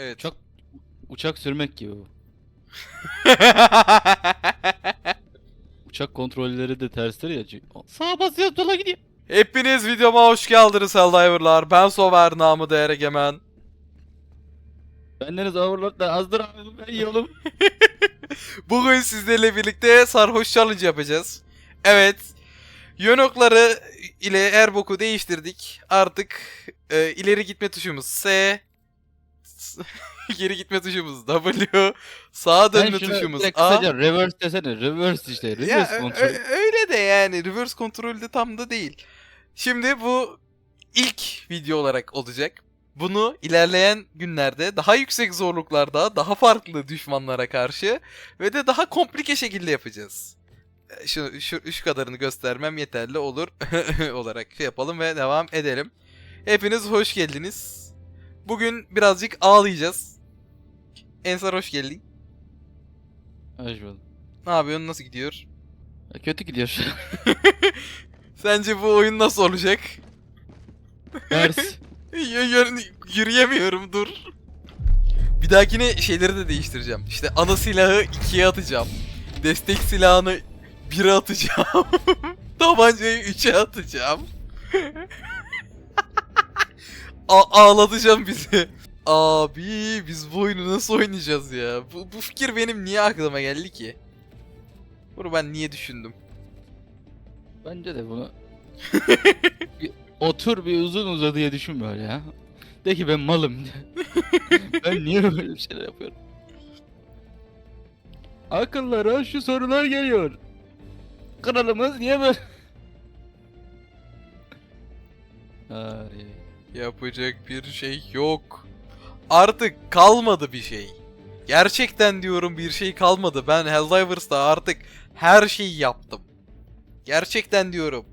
Evet. Uçak uçak sürmek gibi bu. Uçak kontrolleri de terstir ya. Sağa basıyor sola gidiyor. Hepiniz videoma hoş geldiniz Helldiver'lar. Ben Sover namı değer egemen. Bendeniz overlock da azdır abi ben yolum. Bugün sizlerle birlikte sarhoş challenge yapacağız. Evet. Yönokları ile Erbok'u değiştirdik. Artık e, ileri gitme tuşumuz S. Geri gitme tuşumuz W. Sağa dönme şunu tuşumuz direkt A. kısaca reverse desene. Reverse işte. Ya, Reverse ö- kontrol. öyle de yani reverse kontrolde tam da değil. Şimdi bu ilk video olarak olacak. Bunu ilerleyen günlerde daha yüksek zorluklarda, daha farklı düşmanlara karşı ve de daha komplike şekilde yapacağız. E, Şu, şu, şu kadarını göstermem yeterli olur olarak şey yapalım ve devam edelim. Hepiniz hoş geldiniz. Bugün birazcık ağlayacağız. Ensar hoş geldin. Hoş bulduk. Ne yapıyorsun? Nasıl gidiyor? Ya Kötü gidiyor. Sence bu oyun nasıl olacak? Y- yürüyemiyorum dur. Bir dahakine şeyleri de değiştireceğim. İşte ana silahı ikiye atacağım. Destek silahını 1'e atacağım. Tabancayı 3'e atacağım. A- ağlatacağım bizi. Abi biz bu oyunu nasıl oynayacağız ya? Bu, bu fikir benim niye aklıma geldi ki? Bunu ben niye düşündüm? Bence de bunu otur bir uzun uzadıya düşün böyle ya. De ki ben malım. ben niye böyle bir şeyler yapıyorum? Akıllara şu sorular geliyor. Kralımız niye böyle? Ay. Yapacak bir şey yok. Artık kalmadı bir şey. Gerçekten diyorum bir şey kalmadı. Ben Helldivers'ta artık her şeyi yaptım. Gerçekten diyorum.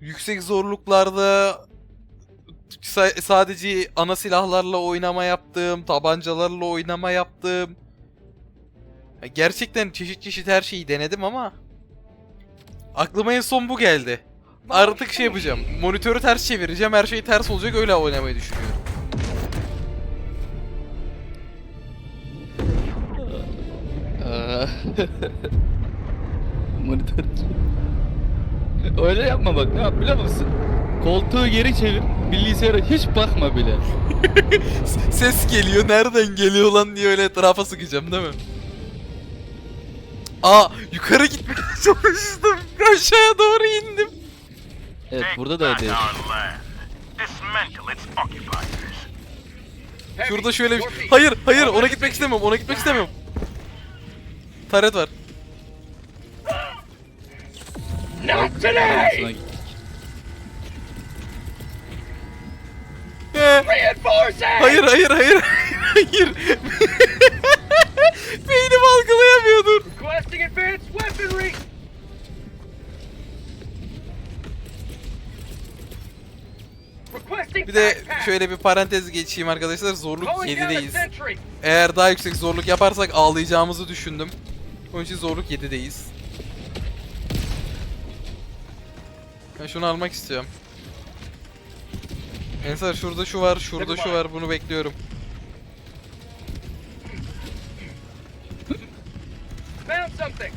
Yüksek zorluklarda sa- sadece ana silahlarla oynama yaptım, tabancalarla oynama yaptım. Ya Gerçekten çeşit çeşit her şeyi denedim ama aklıma en son bu geldi. Artık şey yapacağım. Monitörü ters çevireceğim. Her şey ters olacak. Öyle oynamayı düşünüyorum. Monitör. Öyle yapma bak ne yap biliyor musun? Koltuğu geri çevir, bilgisayara hiç bakma bile. Ses geliyor. Nereden geliyor lan diye öyle etrafa sıkacağım değil mi? Aa yukarı gitmeye çalıştım. Aşağıya doğru indim. Evet Take burada da occupiers. Şurada şöyle bir. Hayır hayır ona gitmek istemiyorum. Ona gitmek istemiyorum. Taret var. Not gittik. Ee, hayır hayır hayır hayır. Beynim algılayamıyordur. Requesting advanced weaponry! Bir de şöyle bir parantez geçeyim arkadaşlar. Zorluk Calling down a 7'deyiz. sentry! Eğer daha yüksek zorluk yaparsak ağlayacağımızı düşündüm. Onun için zorluk 7'deyiz. Ben şunu almak istiyorum. Ensar şurada şu var, şurada şu var. Bunu bekliyorum. Found something!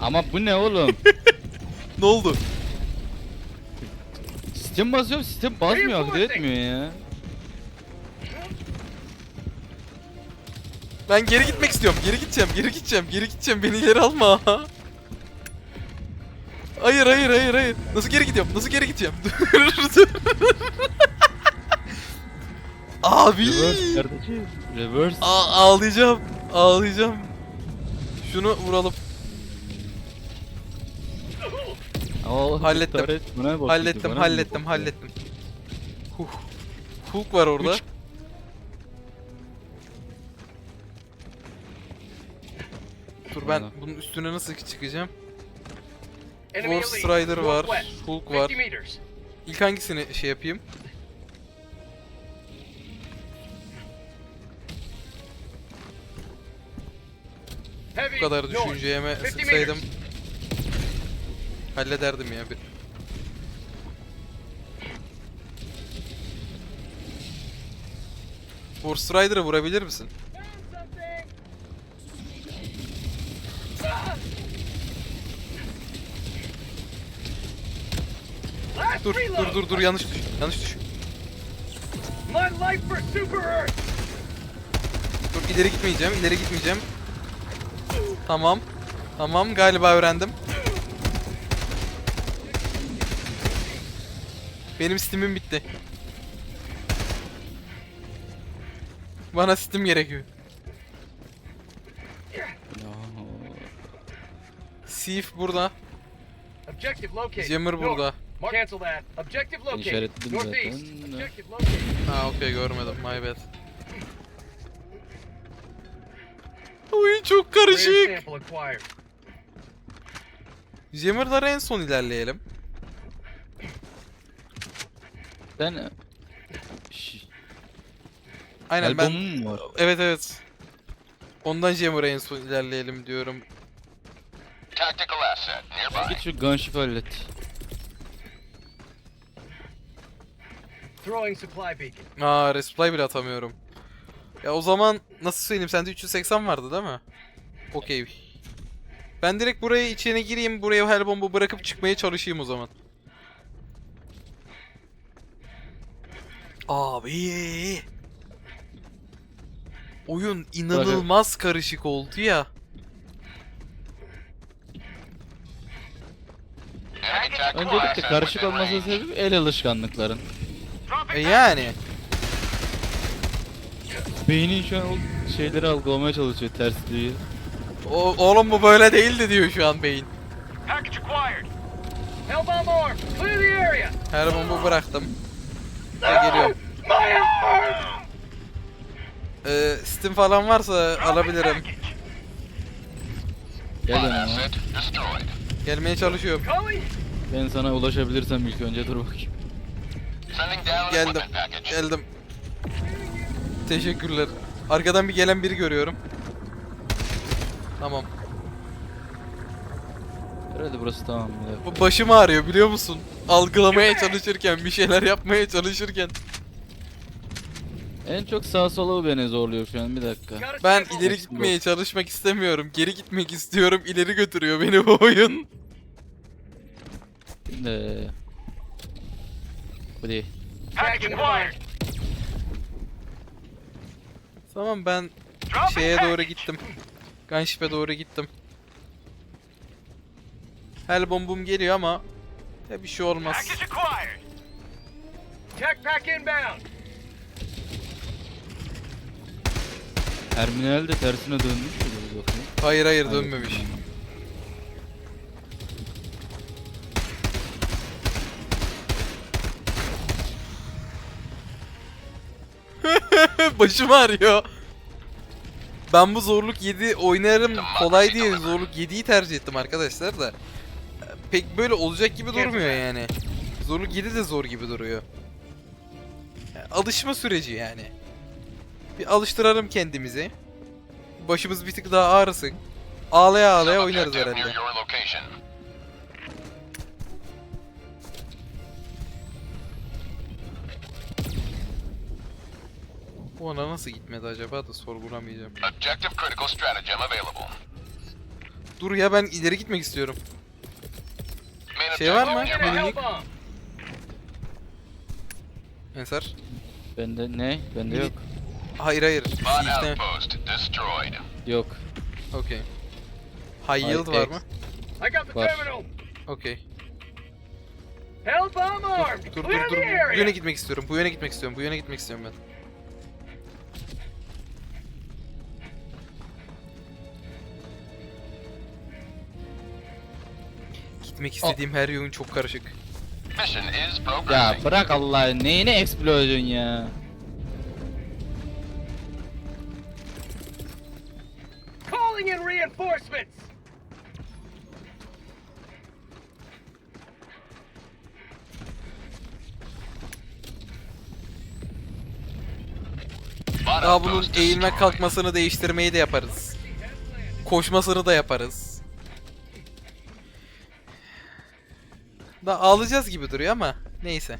Ama bu ne oğlum? Ne oldu? Sistem basıyor, sistem basmıyor, hareket etmiyor ya. Ben geri gitmek istiyorum. Geri gideceğim, geri gideceğim, geri gideceğim. Beni ileri alma. Hayır, hayır, hayır, hayır. Nasıl geri gidiyorum? Nasıl geri gideceğim? Dur, dur. Abi. Reverse kardeşim. Reverse. A- ağlayacağım. Ağlayacağım. Şunu vuralım. Aa, Hallettim. taret buna bakıyordu, hallettim, bana hallettim, hallettim. Huh. Hook var orada. Üç. Dur ben Aynen. bunun üstüne nasıl çıkacağım? Elite, Strider var, Hulk 50 var. İlk hangisini şey yapayım? Bu kadar düşüneceğime 50 sıksaydım. Hallederdim ya bir. Force Rider'ı vurabilir misin? Dur dur dur dur yanlış düş. Yanlış düş. Dur ileri gitmeyeceğim. ileri gitmeyeceğim. Tamam. Tamam galiba öğrendim. Benim Steam'im bitti. Bana Steam gerekiyor. Sif burada. Jammer burada. Cancel that. Objective Northeast. located. Ha okey görmedim. My bad. Oyun çok karışık. Jammer'lara en son ilerleyelim. Sen... Şş, Aynen ben... albümün var? Evet evet. Ondan Jammer'a en son ilerleyelim diyorum. Tactical asset nearby. Git şu gunship hallet. Throwing supply beacon. Aa resupply bile atamıyorum. Ya o zaman nasıl söyleyeyim sende 380 vardı değil mi? Okey. Ben direkt buraya içine gireyim, buraya hell bomba bırakıp çıkmaya çalışayım o zaman. Abi. Oyun inanılmaz karışık oldu ya. Öncelikle karışık within olması range. sebebi el alışkanlıkların. E yani. Beynin şu an o şeyleri algılamaya çalışıyor tersliği. O, oğlum bu böyle değildi diyor şu an beyin. Her bomba bıraktım. Ve geliyorum. Ee, Steam falan varsa alabilirim. Gel yanıma. Gelmeye çalışıyorum. Ben sana ulaşabilirsem ilk önce dur bakayım. Geldim. Geldim. Teşekkürler. Arkadan bir gelen biri görüyorum. Tamam. Herhalde burası tamam. Bu başım ağrıyor biliyor musun? Algılamaya çalışırken, bir şeyler yapmaya çalışırken. En çok sağ sola beni zorluyor şu an bir dakika. Ben ileri gitmeye çalışmak istemiyorum. Geri gitmek istiyorum. İleri götürüyor beni bu oyun. Şimdi... Bu değil. Tamam ben şeye doğru gittim. Gunship'e doğru gittim. Hell bombum geliyor ama ya bir şey olmaz. acquired. Tech pack inbound. Terminal de tersine dönmüş mü. Hayır hayır dönmemiş. Başım ağrıyor. Ben bu zorluk 7 oynarım kolay diye zorluk 7'yi tercih ettim arkadaşlar da. Pek böyle olacak gibi durmuyor yani. Zorluk 7 de zor gibi duruyor. Yani alışma süreci yani. Bir alıştıralım kendimizi. Başımız bir tık daha ağrısın. Ağlaya ağlaya oynarız herhalde. Bu ona nasıl gitmedi acaba da sorgulamayacağım. Dur ya ben ileri gitmek istiyorum. Main Şey var mı? Minik. Ensar. Bende ne? Bende yok. Hayır hayır. Destroyed. Yok. Okey. High yield var mı? Var. Okey. Dur dur dur. Bu yöne gitmek istiyorum. Bu yöne gitmek istiyorum. Bu yöne gitmek istiyorum ben. Gitmek istediğim her yön çok karışık. Mission is Ya progressing. bırak Allah neyine explosion ya. Calling in reinforcements. Bot Daha bunun eğilme destroyed. kalkmasını değiştirmeyi de yaparız. Koşmasını da yaparız. Da ağlayacağız gibi duruyor ama neyse.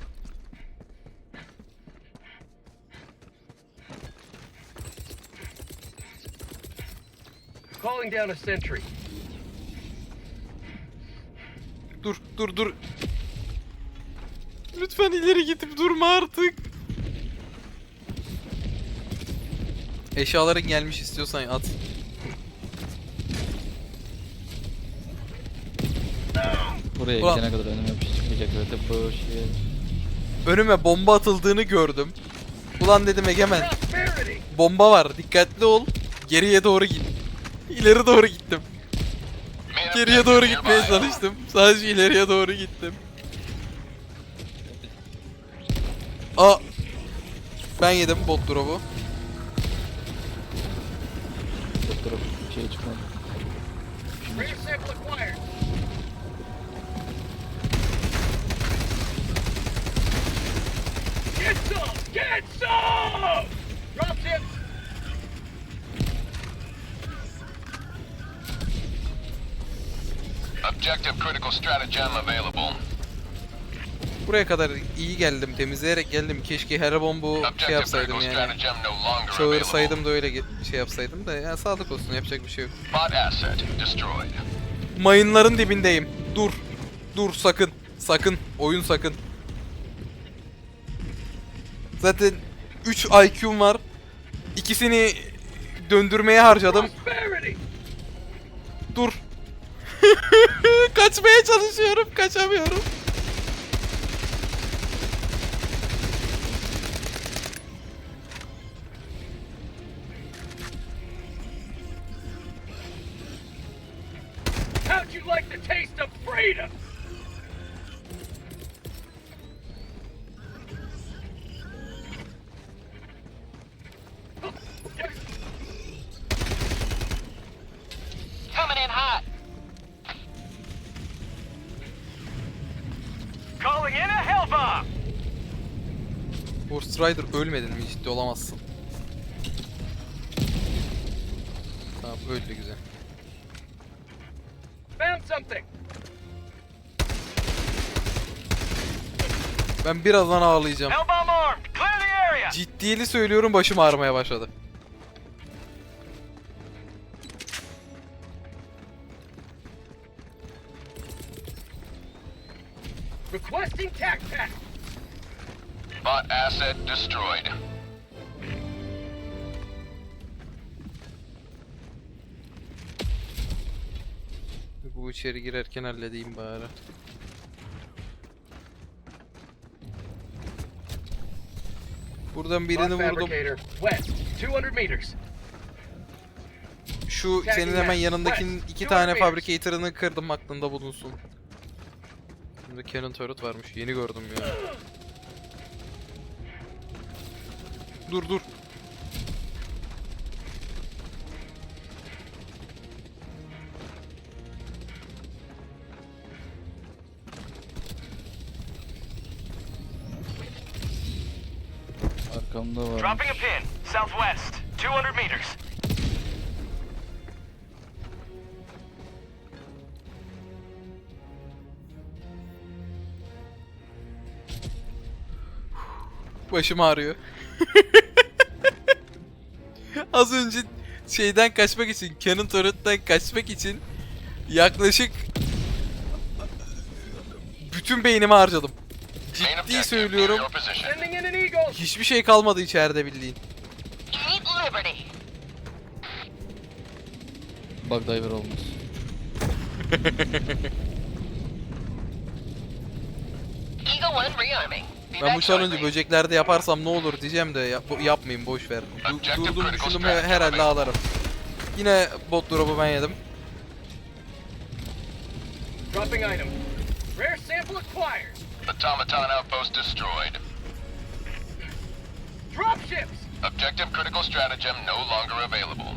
Calling down a sentry. Dur, dur, dur. Lütfen ileri gidip durma artık. Eşyaların gelmiş istiyorsan at. Buraya Ulan. gidene kadar önüme bir şey çıkmayacak zaten boş yer. Önüme bomba atıldığını gördüm. Ulan dedim Egemen bomba var dikkatli ol. Geriye doğru git. İleri doğru gittim. Geriye doğru gitmeye çalıştım. Sadece ileriye doğru gittim. Aa. Ben yedim bot drop'u. Doktora bir şey çıkmadı. Rare sample Get some! Get some! Dropships! Objective critical stratagem available. Buraya kadar iyi geldim, temizleyerek geldim. Keşke her bombu şey yapsaydım yani. Çağırsaydım da öyle şey yapsaydım da ya sağlık olsun yapacak bir şey yok. Bot asset destroyed. Mayınların dibindeyim. Dur. Dur sakın. Sakın. Oyun sakın. Zaten 3 IQ'm var. İkisini döndürmeye harcadım. Dur. Kaçmaya çalışıyorum. Kaçamıyorum. Rider ölmedin mi? Ciddi olamazsın. Tamam öldü güzel. Found something! Ben birazdan ağlayacağım. Ciddiyeli söylüyorum başım ağrımaya başladı. Asset destroyed. Bu içeri girerken halledeyim bari. Buradan birini vurdum. fabricator, west, 200 meters. Şu senin hemen yanındakinin iki tane fabricator'ını kırdım aklında bulunsun. Şimdi cannon turret varmış. Yeni gördüm ya. Dur dur. Arkamda var. Dropping a pin, southwest, 200 meters. Başım ağrıyor. Az önce şeyden kaçmak için, cannon turret'ten kaçmak için yaklaşık bütün beynimi harcadım. Ciddi söylüyorum. Hiçbir şey kalmadı içeride bildiğin. Bug diver olmaz. Ben bu challenge'ı böceklerde yaparsam ne olur diyeceğim de yap yapmayayım boş ver. Du- durdum düşündüm strategy he- herhalde ağlarım. Yine bot drop'u ben yedim. Dropping item. Rare sample acquired. Automaton outpost destroyed. Dropships! Objective critical stratagem no longer available.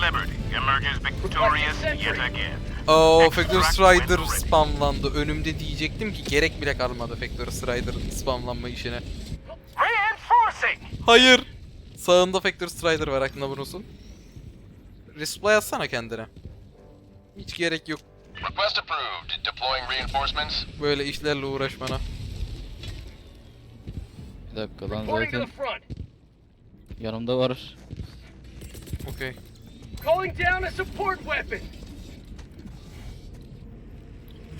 Liberty emerges victorious yet again. Oo Factor Strider spamlandı. Önümde diyecektim ki gerek bile kalmadı Factor Strider'ın spamlanma işine. Hayır. Sağında Factor Strider var aklında bulunsun. Resupply atsana kendine. Hiç gerek yok Request approved. Deploying reinforcements. böyle işlerle uğraşmana. Bir dakika lan zaten yanımda var. Okey. Calling down a support weapon.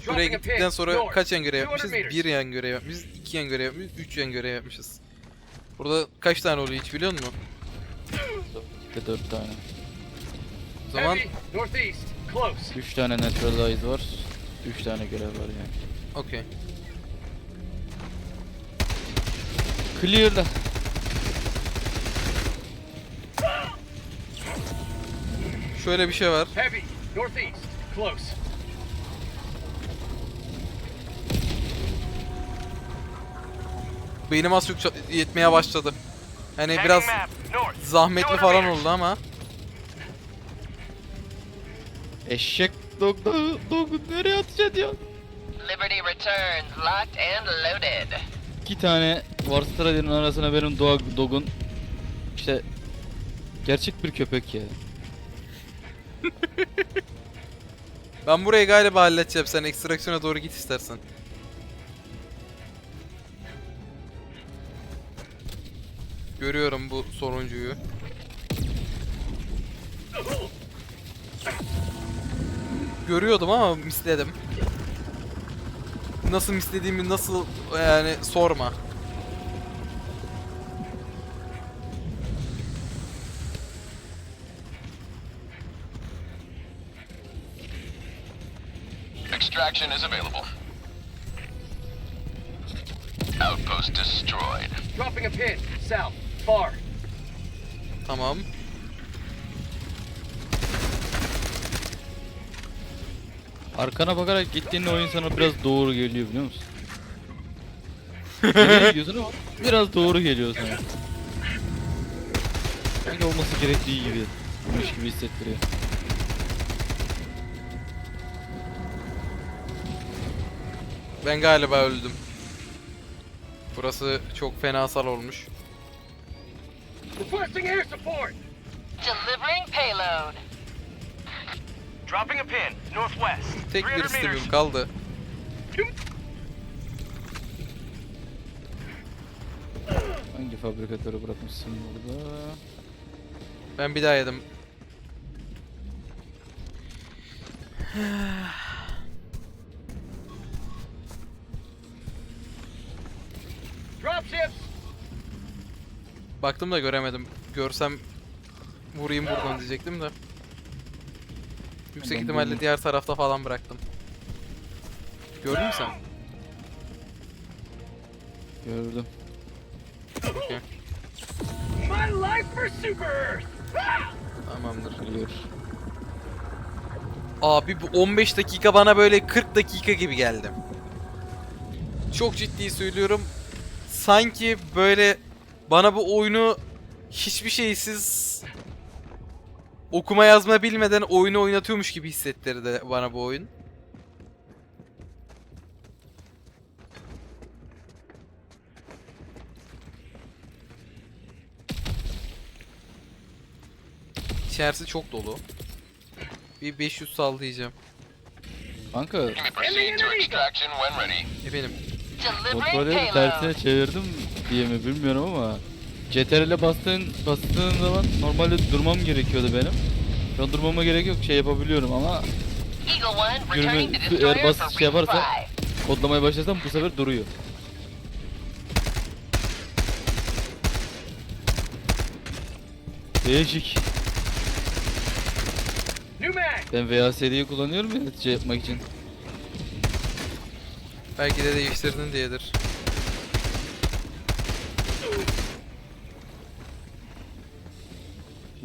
Şuraya Dropping a gittikten sonra kaç yan görev 200 yapmışız? Bir yan görev yapmışız, iki yan görev yapmışız, üç yan görev yapmışız. Burada kaç tane oluyor hiç biliyor musun? İşte 4 tane. O zaman. 3 tane neutralize var. 3 tane görev var yani. okey. Clear'la. Şöyle bir şey var. Heavy, northeast. Close. Beynim az yetmeye başladı. Hani Tagging biraz zahmetli 200 falan oldu ama Eşek dog dog dog nereye atacak diyor. Liberty returns, locked and loaded. İki tane Warstrader'in arasına benim dog dog'un işte gerçek bir köpek ya. ben burayı galiba halledeceğim. Sen ekstraksiyona doğru git istersen. Görüyorum bu soruncuyu. Görüyordum ama misledim. Nasıl mislediğimi nasıl yani sorma. Extraction is available. Outpost destroyed. Dropping a pin. South. Far. Tamam. Arkana bakarak gittiğinde oyun sana biraz doğru geliyor biliyor musun? Nereye gidiyorsun ama biraz doğru geliyor sana. Sanki olması gerektiği gibi. Mış gibi hissettiriyor. Ben galiba öldüm. Burası çok fenasal olmuş. Requesting air support. Delivering payload. Dropping a pin. Northwest. Tek bir 300 meters. istemim kaldı. Hangi fabrikatörü bırakmışsın burada? Ben bir daha yedim. Baktım da göremedim. Görsem vurayım buradan diyecektim de. Yüksek Ben ihtimalle diğer tarafta falan bıraktım. Gördün mü sen? Gördüm. Okey. My life for Super Earth. Ah! Tamamdır. Clear. Abi bu 15 dakika bana böyle 40 dakika gibi geldi. Çok ciddi söylüyorum. Sanki böyle bana bu oyunu hiçbir şeysiz okuma yazma bilmeden oyunu oynatıyormuş gibi hissettirdi bana bu oyun. İçerisi çok dolu. Bir 500 sallayacağım. Kanka. Efendim. kontrolleri tersine çevirdim diye mi bilmiyorum ama CTRL'e bastığın bastığın zaman normalde durmam gerekiyordu benim. Şu an durmama gerek yok şey yapabiliyorum ama Eagle One Yürüme- returning to eğer bas- şey yaparsa- kodlamaya başlasam bu sefer duruyor. Değişik. Ben VASD'yi kullanıyorum ya netice yapmak için. Belki de değiştirdin diyedir.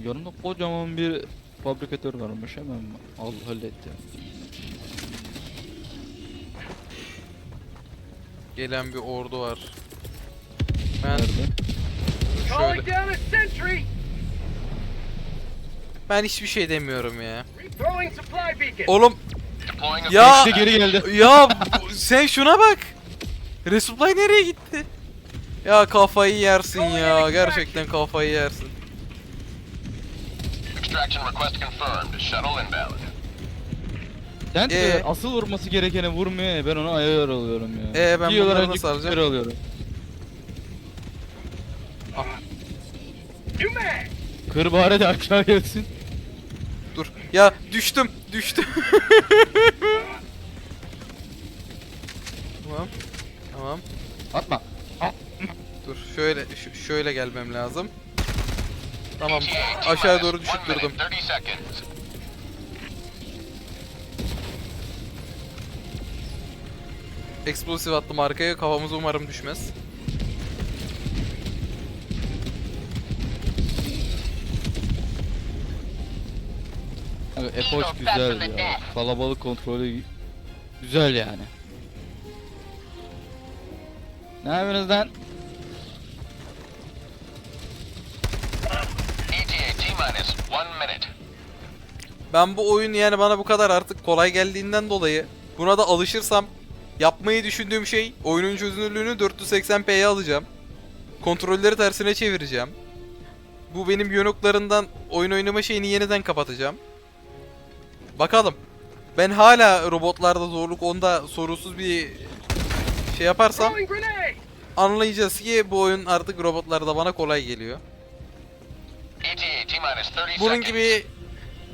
Yanımda kocaman bir fabrikatör varmış hemen al halletti. Gelen bir ordu var. Ben? Calling şöyle down a sentry. ben hiçbir şey demiyorum ya. Throwing supply beacon. Oğlum ya İşte geri geldi. ya bu- sen şuna bak. Resupply nereye gitti? Ya kafayı yersin ya. Gerçekten kafayı yersin. Extraction request confirmed. Shuttle inbound. Sen Ee? asıl vurması gerekene vurmuyor ya ben ona ayar alıyorum ya. Ee, ben bunları nasıl alacağım? küfür alıyorum. Mag. Kır bari de aşağı gelsin. Dur. Ya düştüm. Düştüm. tamam. Tamam. Atma. Dur. Şöyle ş- şöyle gelmem lazım. Tamam. Aşağı doğru. 30 seconds. Explosive attım arkaya. Kafamıza umarım düşmez. Abi Epoch güzel ya. Kalabalık kontrolü güzel yani. Ne yapıyorsunuz lan? Ben bu oyun yani bana bu kadar artık kolay geldiğinden dolayı buna da alışırsam yapmayı düşündüğüm şey oyunun çözünürlüğünü 480p'ye alacağım. Kontrolleri tersine çevireceğim. Bu benim yönüklerimden oyun oynama şeyini yeniden kapatacağım. Bakalım. Ben hala robotlarda zorluk onda sorusuz bir şey yaparsam anlayacağız ki bu oyun artık robotlarda bana kolay geliyor. ETA T-minus 30 Bunun gibi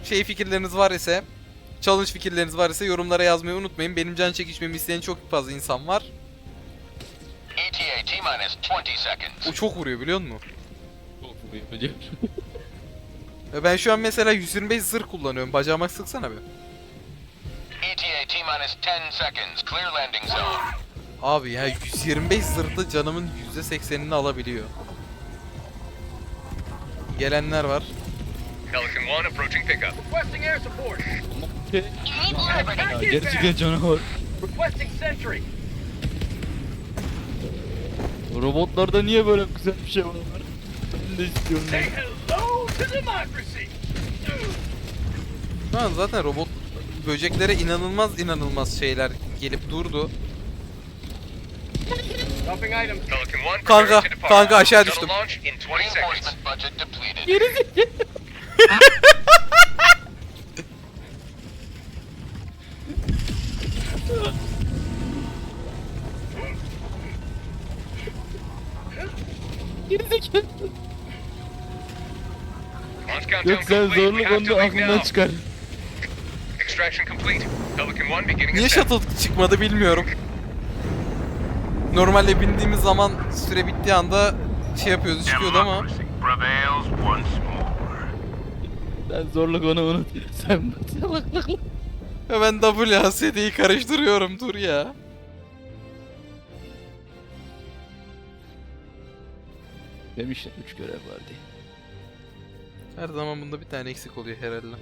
şey fikirleriniz var ise, challenge fikirleriniz var ise yorumlara yazmayı unutmayın. Benim can çekişmemi isteyen çok fazla insan var. ETA T-minus 20 seconds. O çok vuruyor biliyor musun? Çok vuruyor biliyorum. Ve ben şu an mesela 125 zırh kullanıyorum. Bacağıma sıksana bir. ETA T-minus 10 seconds. Clear landing zone. Abi ya 125 zırhlı canımın %80'ini alabiliyor. Gelenler var. Pelican 1 approaching pickup. Requesting air support. ya gerçekten canavar. Requesting sentry. Robotlarda niye böyle güzel bir şey var? Ben de istiyorum. Say hello to democracy. Şu an zaten robot böceklere inanılmaz inanılmaz şeyler gelip durdu. Dropping items. Pelican 1, Kanka, kanka aşağı düştüm. launch Yok sen zorluk onu aklından çıkar. Extraction complete. Pelican 1 beginning Niye shuttle çıkmadı bilmiyorum. Normalde bindiğimiz zaman süre bittiği anda şey yapıyordu çıkıyordu ama Sen zorluk onu unut. Sen salaklıkla. Ve ben WASD'yi karıştırıyorum dur ya. Demişler 3 görev var diye. Her zaman bunda bir tane eksik oluyor herhalde.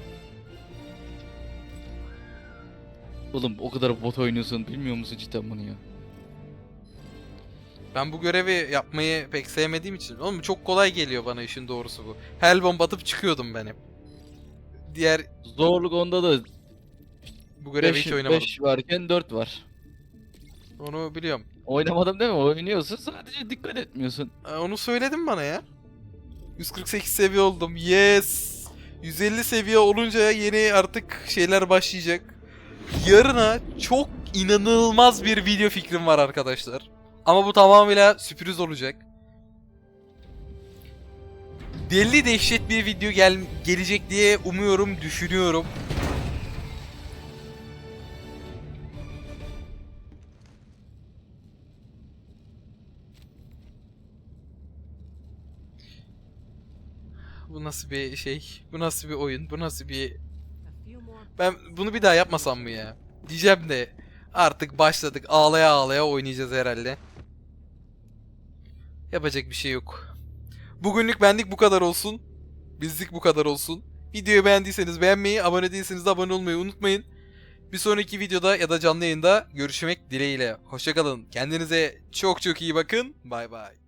Oğlum o kadar bot oynuyorsun bilmiyor musun cidden bunu ya? Ben bu görevi yapmayı pek sevmediğim için. Oğlum çok kolay geliyor bana işin doğrusu bu. Hellbomb atıp çıkıyordum ben hep. Diğer Zorluk onda da bu görevi 5, hiç oynamadım. varken 4 var. Onu biliyorum. Oynamadım değil mi? Oynuyorsun sadece dikkat etmiyorsun. Ee, Onu söyledin bana ya. 148 seviye oldum. Yes. 150 seviye olunca yeni artık şeyler başlayacak. Yarına çok inanılmaz bir video fikrim var arkadaşlar. Ama bu tamamıyla sürpriz olacak. Deli dehşet bir video gel gelecek diye umuyorum, düşünüyorum. Bu nasıl bir şey? Bu nasıl bir oyun? Bu nasıl bir... Ben bunu bir daha yapmasam mı ya? Diyeceğim de artık başladık. Ağlaya ağlaya oynayacağız herhalde. Yapacak bir şey yok. Bugünlük benlik bu kadar olsun. Bizlik bu kadar olsun. Videoyu beğendiyseniz beğenmeyi, abone değilseniz de abone olmayı unutmayın. Bir sonraki videoda ya da canlı yayında görüşmek dileğiyle. Hoşçakalın. Kendinize çok çok iyi bakın. Bay bay.